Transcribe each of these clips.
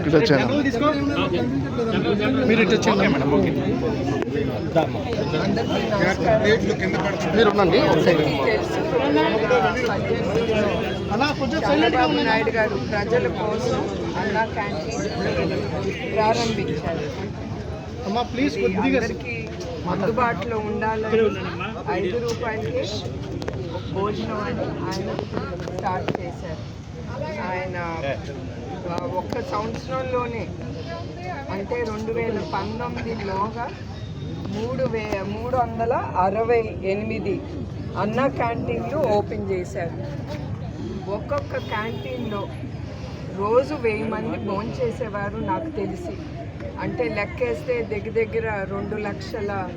ఇటు వచ్చాను మీరు ఇటు మేడం ఓకే మీరు ఉండండి. చంద్రబాబు నాయుడు గారు ప్రజల కోసం అన్నా క్యాంటీన్ ప్రారంభించారు. అమ్మా ప్లీజ్ ఇది అందరికీ అందుబాటులో ఉండాలని ఐదు రూపాయలకి భోజనం అని ఆయన స్టార్ట్ చేశారు. ఆయన ఒక్క సంవత్సరంలోనే అంటే రెండు వేల పంతొమ్మిదిలోగా మూడు వే మూడు వందల అరవై ఎనిమిది అన్న క్యాంటీన్లు ఓపెన్ చేశారు. ఒక్కొక్క క్యాంటీన్లో రోజు వెయ్యి మంది భోంచేసేవారు నాకు తెలిసి. అంటే లెక్కేస్తే దగ్గర దగ్గర రెండు లక్షల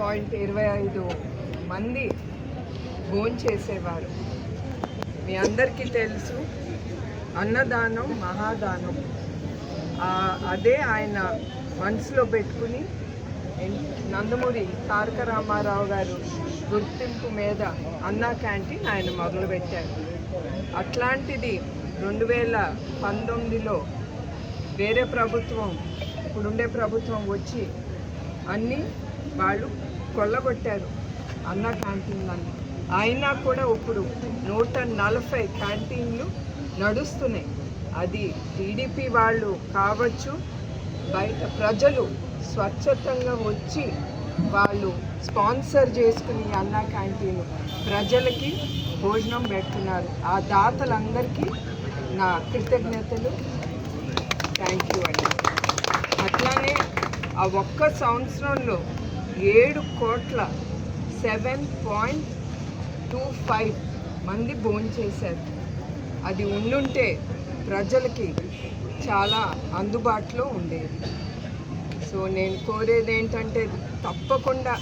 పాయింట్ ఇరవై ఐదు మంది భోంచేసేవారు. మీ అందరికీ తెలుసు అన్నదానం మహాదానం. అదే ఆయన మనసులో పెట్టుకుని నందమూరి తారక రామారావు గారు గుర్తింపు మీద అన్నా క్యాంటీన్ ఆయన మొదలుపెట్టారు. అట్లాంటిది రెండు వేల పంతొమ్మిదిలో వేరే ప్రభుత్వం ఇప్పుడుండే ప్రభుత్వం వచ్చి అన్నీ వాళ్ళు కొల్లగొట్టారు అన్న క్యాంటీన్లన్నీ అయినా కూడా ఇప్పుడు నూట నలభై క్యాంటీన్లు నడుస్తున్నాయి. అది టీడీపీ వాళ్ళు కావచ్చు బయట ప్రజలు స్వచ్ఛతంగా వచ్చి వాళ్ళు స్పాన్సర్ చేసుకుని అన్న క్యాంటీన్ ప్రజలకి భోజనం పెడుతున్నారు. ఆ దాతలందరికీ నా కృతజ్ఞతలు. థ్యాంక్ యూ అండి. అట్లానే ఆ ఒక్క సంవత్సరంలో ఏడు కోట్ల సెవెన్ పాయింట్ టూ ఫైవ్ మంది భోంచేశారు అది ఉండుంటే ప్రజలకి చాలా అందుబాటులో ఉండేది. సో నేను కోరేది ఏంటంటే తప్పకుండా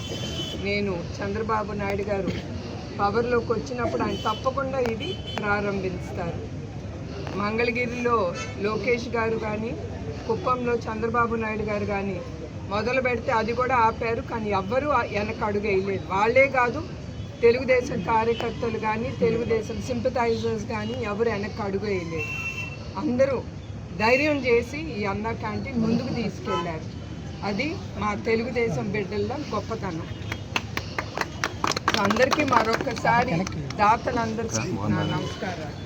నేను చంద్రబాబు నాయుడు గారు పవర్లోకి వచ్చినప్పుడు ఆయన తప్పకుండా ఇది ప్రారంభిస్తారు. మంగళగిరిలో లోకేష్ గారు కానీ కుప్పంలో చంద్రబాబు నాయుడు గారు కానీ మొదలు పెడితే అది కూడా ఆపారు. కానీ ఎవ్వరూ వెనక అడుగేయలేదు. వాళ్ళే కాదు తెలుగుదేశం కార్యకర్తలు కానీ తెలుగుదేశం సింపథైజర్స్ కానీ ఎవరు వెనక అడుగేయలేదు. అందరూ ధైర్యం చేసి ఈ అన్న క్యాంటీన్ ముందుకు తీసుకెళ్ళారు. అది మా తెలుగుదేశం బిడ్డల గొప్పతనం. అందరికీ మరొకసారి దాతలందరికీ నా నమస్కారాలు.